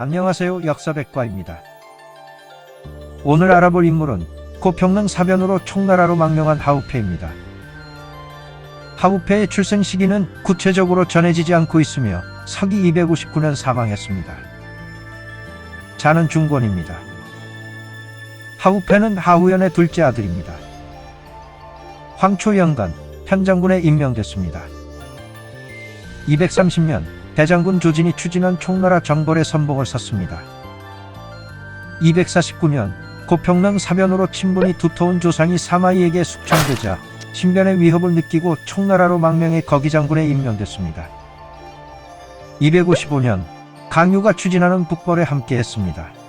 안녕하세요 역사백과입니다. 오늘 알아볼 인물은 고평릉 사변으로 총나라로 망명한 하우페입니다. 하우페의 출생 시기는 구체적으로 전해지지 않고 있으며 서기 259년 사망했습니다. 자는 중권입니다. 하우페는 하우연의 둘째 아들입니다. 황초연간 현장군에 임명됐습니다. 230년 대장군 조진이 추진한 총나라 정벌의 선봉을 섰습니다. 249년 고평릉 사변으로 친분이 두터운 조상이 사마이에게 숙청되자 신변의 위협을 느끼고 총나라로 망명해 거기장군에 임명됐습니다. 255년 강유가 추진하는 북벌에 함께했습니다.